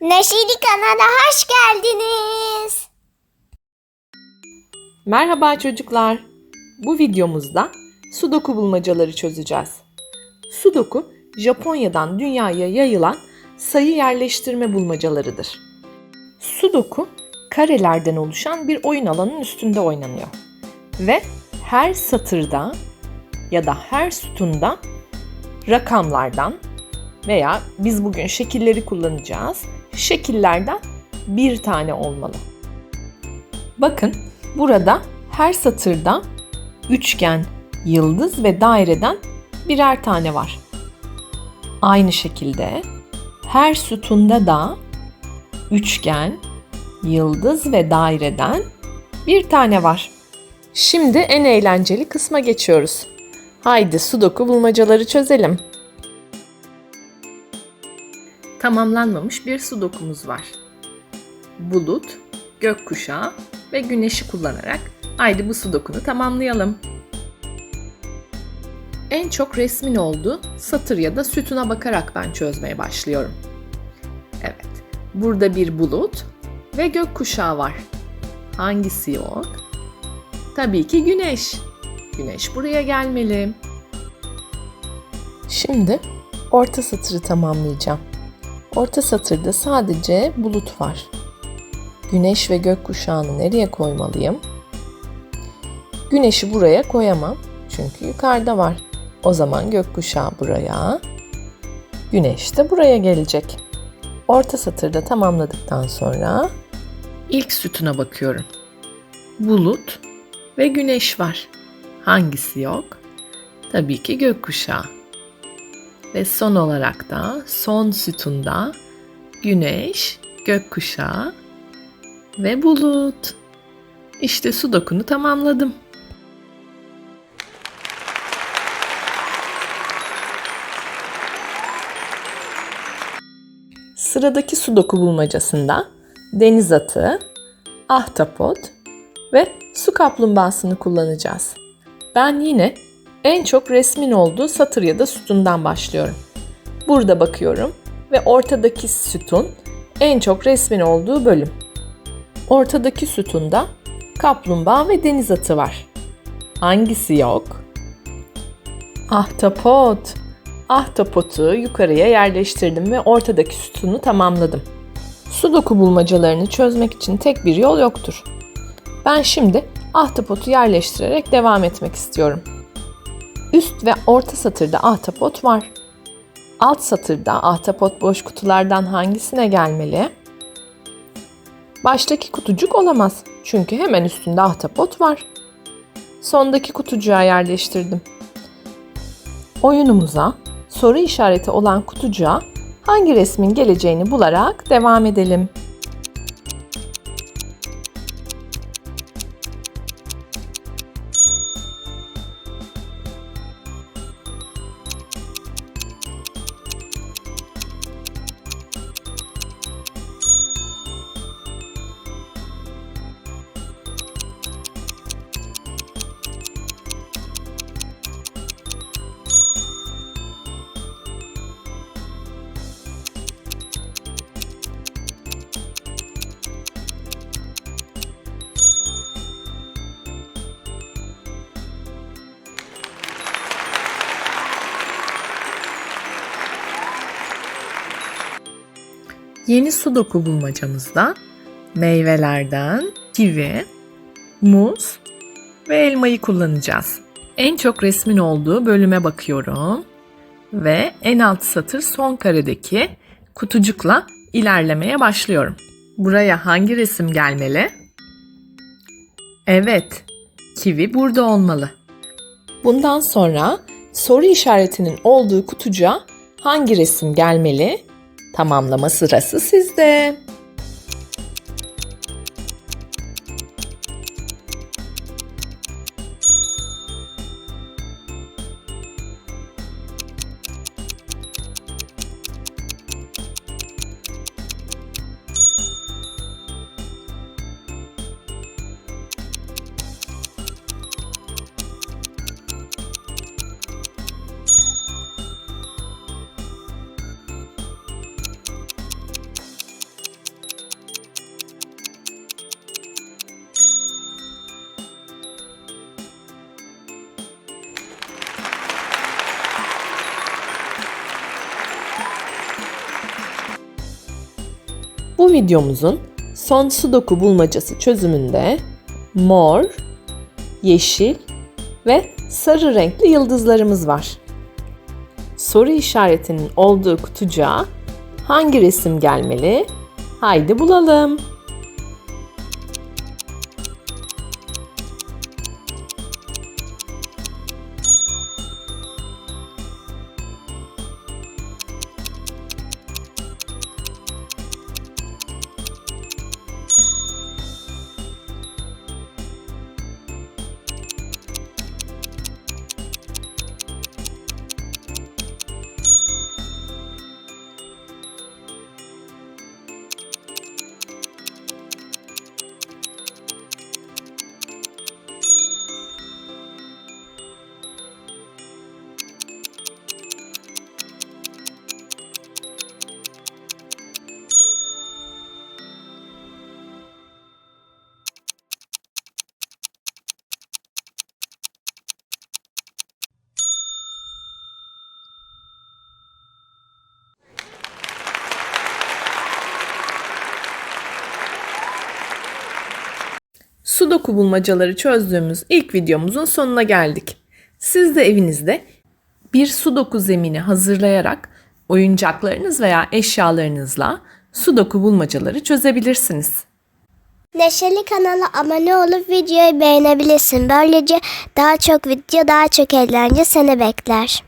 Neşeli kanala hoş geldiniz. Merhaba çocuklar. Bu videomuzda Sudoku bulmacaları çözeceğiz. Sudoku, Japonya'dan dünyaya yayılan sayı yerleştirme bulmacalarıdır. Sudoku, karelerden oluşan bir oyun alanının üstünde oynanıyor. Ve her satırda ya da her sütunda rakamlardan veya biz bugün şekilleri kullanacağız. Şekillerden bir tane olmalı. Bakın burada her satırda üçgen, yıldız ve daireden birer tane var. Aynı şekilde her sütunda da üçgen, yıldız ve daireden bir tane var. Şimdi en eğlenceli kısma geçiyoruz. Haydi sudoku bulmacaları çözelim. Tamamlanmamış bir sudokumuz var. Bulut, gökkuşağı ve güneşi kullanarak haydi bu sudokunu tamamlayalım. En çok resmin olduğu satır ya da sütuna bakarak ben çözmeye başlıyorum. Evet, burada bir bulut ve gökkuşağı var. Hangisi yok? Tabii ki güneş. Güneş buraya gelmeli. Şimdi orta satırı tamamlayacağım. Orta satırda sadece bulut var. Güneş ve gökkuşağını nereye koymalıyım? Güneşi buraya koyamam çünkü yukarıda var. O zaman gökkuşağı buraya, güneş de buraya gelecek. Orta satırda tamamladıktan sonra ilk sütuna bakıyorum. Bulut ve güneş var. Hangisi yok? Tabii ki gökkuşağı. Ve son olarak da son sütunda güneş, gökkuşağı ve bulut. İşte sudokunu tamamladım. Sıradaki sudoku bulmacasında deniz atı, ahtapot ve su kaplumbağasını kullanacağız. Ben yine en çok resmin olduğu satır ya da sütundan başlıyorum. Burada bakıyorum ve ortadaki sütun en çok resmin olduğu bölüm. Ortadaki sütunda kaplumbağa ve deniz atı var. Hangisi yok? Ahtapot. Ahtapotu yukarıya yerleştirdim ve ortadaki sütunu tamamladım. Sudoku bulmacalarını çözmek için tek bir yol yoktur. Ben şimdi ahtapotu yerleştirerek devam etmek istiyorum. Üst ve orta satırda ahtapot var. Alt satırda ahtapot boş kutulardan hangisine gelmeli? Baştaki kutucuk olamaz. Çünkü hemen üstünde ahtapot var. Sondaki kutucuğa yerleştirdim. Oyunumuza soru işareti olan kutucuğa hangi resmin geleceğini bularak devam edelim. Yeni sudoku bulmacamızda meyvelerden kivi, muz ve elmayı kullanacağız. En çok resmin olduğu bölüme bakıyorum ve en alt satır son karedeki kutucukla ilerlemeye başlıyorum. Buraya hangi resim gelmeli? Evet, kivi burada olmalı. Bundan sonra soru işaretinin olduğu kutucuğa hangi resim gelmeli? Tamamlama sırası sizde. Bu videomuzun son sudoku bulmacası çözümünde mor, yeşil ve sarı renkli yıldızlarımız var. Soru işaretinin olduğu kutucuğa hangi resim gelmeli? Haydi bulalım. Sudoku bulmacaları çözdüğümüz ilk videomuzun sonuna geldik. Siz de evinizde bir sudoku zemini hazırlayarak oyuncaklarınız veya eşyalarınızla sudoku bulmacaları çözebilirsiniz. Neşeli kanala abone olup videoyu beğenebilirsin. Böylece daha çok video, daha çok eğlence seni bekler.